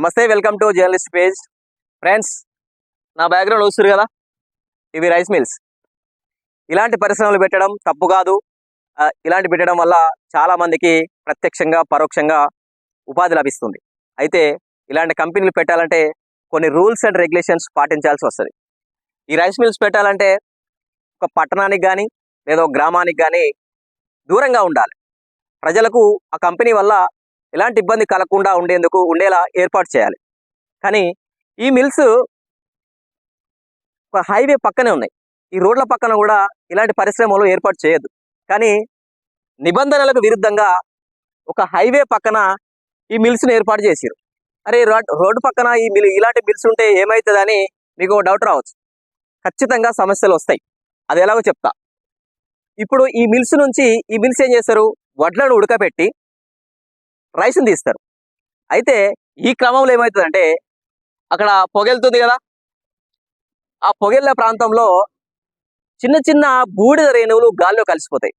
నమస్తే welcome to journalist page. Friends నా background చూస్తారు కదా? ఇవి రైస్ మిల్స్. ఇలాంటి పరిశ్రమలు పెట్టడం తప్పు కాదు. ఇలాంటి పెట్టడం వల్ల చాలా మందికి ప్రత్యక్షంగా పరోక్షంగా ఉపాధి లభిస్తుంది. అయితే ఇలాంటి కంపెనీలు పెట్టాలంటే కొన్ని రూల్స్ అండ్ రెగ్యులేషన్స్ పాటించాల్సి వస్తుంది. ఈ రైస్ మిల్స్ పెట్టాలంటే ఒక పట్టణానికి కానీ లేదా గ్రామానికి కానీ దూరంగా ఉండాలి. ప్రజలకు ఆ కంపెనీ వల్ల ఎలాంటి ఇబ్బంది కలగకుండా ఉండేందుకు ఉండేలా ఏర్పాటు చేయాలి. కానీ ఈ మిల్స్ ఒక హైవే పక్కనే ఉన్నాయి. ఈ రోడ్ల పక్కన కూడా ఇలాంటి పరిశ్రమలు ఏర్పాటు చేయొద్దు. కానీ నిబంధనలకు విరుద్ధంగా ఒక హైవే పక్కన ఈ మిల్స్ను ఏర్పాటు చేశారు అరే రోడ్ రోడ్డు పక్కన ఈ మిల్ ఇలాంటి మిల్స్ ఉంటే ఏమవుతుందని మీకు డౌట్ రావచ్చు. ఖచ్చితంగా సమస్యలు వస్తాయి. అది ఎలాగో చెప్తా. ఇప్పుడు ఈ మిల్స్ నుంచి ఈ మిల్స్ ఏం చేస్తారు? వడ్లను ఉడకబెట్టి రైస్ని తీస్తారు. అయితే ఈ క్రమంలో ఏమవుతుందంటే అక్కడ పొగెళ్తుంది కదా? ఆ పొగెళ్ళ ప్రాంతంలో చిన్న చిన్న బూడిద రేణువులు గాల్లో కలిసిపోతాయి.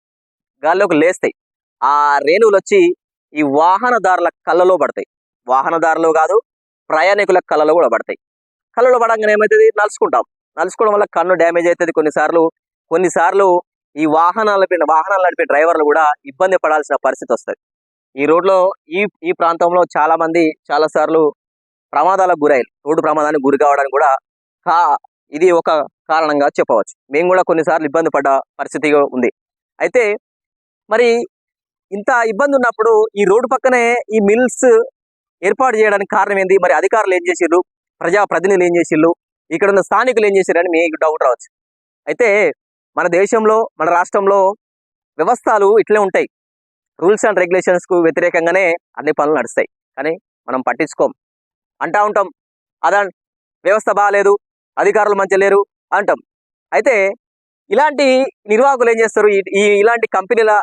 గాల్లోకి లేస్తాయి. ఆ రేణువులు వచ్చి ఈ వాహనదారుల కళ్ళలో పడతాయి. వాహనదారులు కాదు ప్రయాణికుల కళ్ళలో కూడా పడతాయి. కళ్ళలో పడంగానే ఏమవుతుంది నలుచుకుంటాం నలుచుకోవడం వల్ల కన్ను డ్యామేజ్ అవుతుంది కొన్నిసార్లు. కొన్నిసార్లు ఈ వాహనాల వాహనాలు నడిపే డ్రైవర్లు కూడా ఇబ్బంది పడాల్సిన పరిస్థితి వస్తుంది. ఈ రోడ్లో ఈ ఈ ప్రాంతంలో చాలా మంది చాలా సార్లు ప్రమాదాలకు గురయ్యారు. రోడ్డు ప్రమాదానికి గురి కావడానికి కూడా కా ఇది ఒక కారణంగా చెప్పవచ్చు. మేము కూడా కొన్నిసార్లు ఇబ్బంది పడ్డ పరిస్థితి ఉంది. అయితే మరి ఇంత ఇబ్బంది ఉన్నప్పుడు ఈ రోడ్డు పక్కనే ఈ మిల్స్ ఏర్పాటు చేయడానికి కారణం ఏంది? మరి అధికారులు ఏం చేసిర్రు? ప్రజా ప్రతినిధులు ఏం చేసిర్రు? ఇక్కడ ఉన్న స్థానికులు ఏం చేశారని మీకు డౌట్ రావచ్చు. అయితే మన దేశంలో మన రాష్ట్రంలో వ్యవస్థలు ఇట్లే ఉంటాయి. రూల్స్ అండ్ రెగ్యులేషన్స్కు వ్యతిరేకంగానే అన్ని పనులు నడుస్తాయి. కానీ మనం పట్టించుకోం. అంటా ఉంటాం అదా వ్యవస్థ బాగాలేదు అధికారులు మంచి లేరు అంటాం. అయితే ఇలాంటి నిర్వాహకులు ఏం చేస్తారు? ఈ- ఇలాంటి కంపెనీల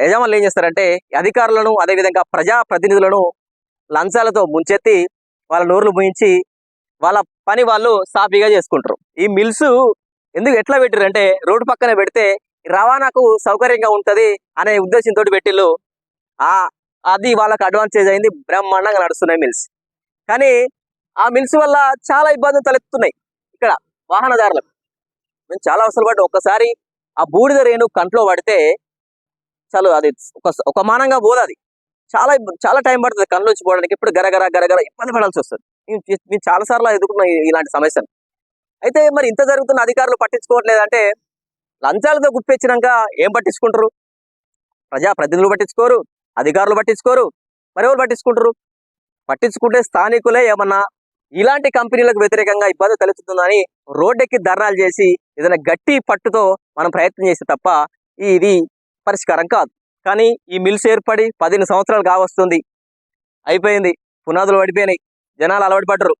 యజమానులు ఏం చేస్తారంటే అధికారులను అదేవిధంగా ప్రజా ప్రతినిధులను లంచాలతో ముంచెత్తి వాళ్ళ నోర్లు ముయించి వాళ్ళ పని వాళ్ళు సాఫీగా చేసుకుంటారు. ఈ మిల్స్ ఎందుకు ఎట్లా పెట్టారంటే రోడ్డు పక్కన పెడితే రవాణాకు సౌకర్యంగా ఉంటుంది అనే ఉద్దేశంతో పెట్టిళ్ళు ఆ అది వాళ్ళకి అడ్వాంటేజ్ అయింది. బ్రహ్మాండంగా నడుస్తున్నాయి మిల్స్ కానీ ఆ మిల్స్ వల్ల చాలా ఇబ్బందులు తలెత్తున్నాయి ఇక్కడ వాహనదారులకు. మేము చాలా అవసరం పడ్డ. ఒక్కసారి ఆ బూడిద రేణు కంట్లో పడితే చాలు అది ఒక ఒక మానంగా పోదు అది. చాలా చాలా టైం పడుతుంది కళ్ళు వచ్చి పోవడానికి. ఇప్పుడు గరగర గరగర ఇబ్బంది పడాల్సి వస్తుంది. నేను చాలాసార్లు నేను చాలా సార్లు ఇలాంటి సమస్యను. అయితే మరి ఇంత జరుగుతున్న అధికారులు పట్టించుకోవట్లేదంటే లంచాలతో గుప్పించినాక ఏం పట్టించుకుంటారు? ప్రజా ప్రతినిధులు పట్టించుకోరు అధికారులు పట్టించుకోరు మరెవరు పట్టించుకుంటారు? పట్టించుకుంటే స్థానికులే ఏమన్నా ఇలాంటి కంపెనీలకు వ్యతిరేకంగా ఇబ్బంది తలెత్తుతుందని రోడ్డెక్కి ధర్నాలు చేసి ఏదైనా గట్టి పట్టుతో మనం ప్రయత్నం చేస్తే తప్ప ఇది పరిష్కారం కాదు. కానీ ఈ మిల్స్ ఏర్పడి పదిహేను సంవత్సరాలు కావస్తుంది. అయిపోయింది. పునాదులు పడిపోయినాయి. జనాలు అలవాటు పడ్డరు.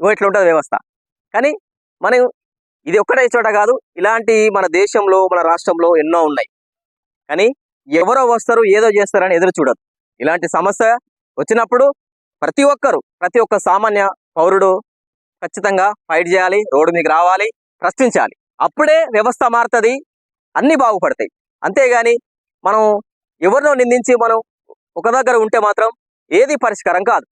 ఇగో ఇట్లా ఉంటుంది వ్యవస్థ. కానీ మనం ఇది ఒక్కటే చోట కాదు ఇలాంటి మన దేశంలో మన రాష్ట్రంలో ఎన్నో ఉన్నాయి. కానీ ఎవరో వస్తారు ఏదో చేస్తారని ఎదురు చూడదు ఇలాంటి సమస్య వచ్చినప్పుడు ప్రతి ఒక్కరు ప్రతి ఒక్క సామాన్య పౌరుడు ఖచ్చితంగా ఫైట్ చేయాలి రోడ్డు మీకు రావాలి ప్రశ్నించాలి. అప్పుడే వ్యవస్థ మారుతుంది అన్ని బాగుపడతాయి. అంతేగాని మనం ఎవరినో నిందించి మనం ఒక దగ్గర ఉంటే మాత్రం ఏది పరిష్కారం కాదు.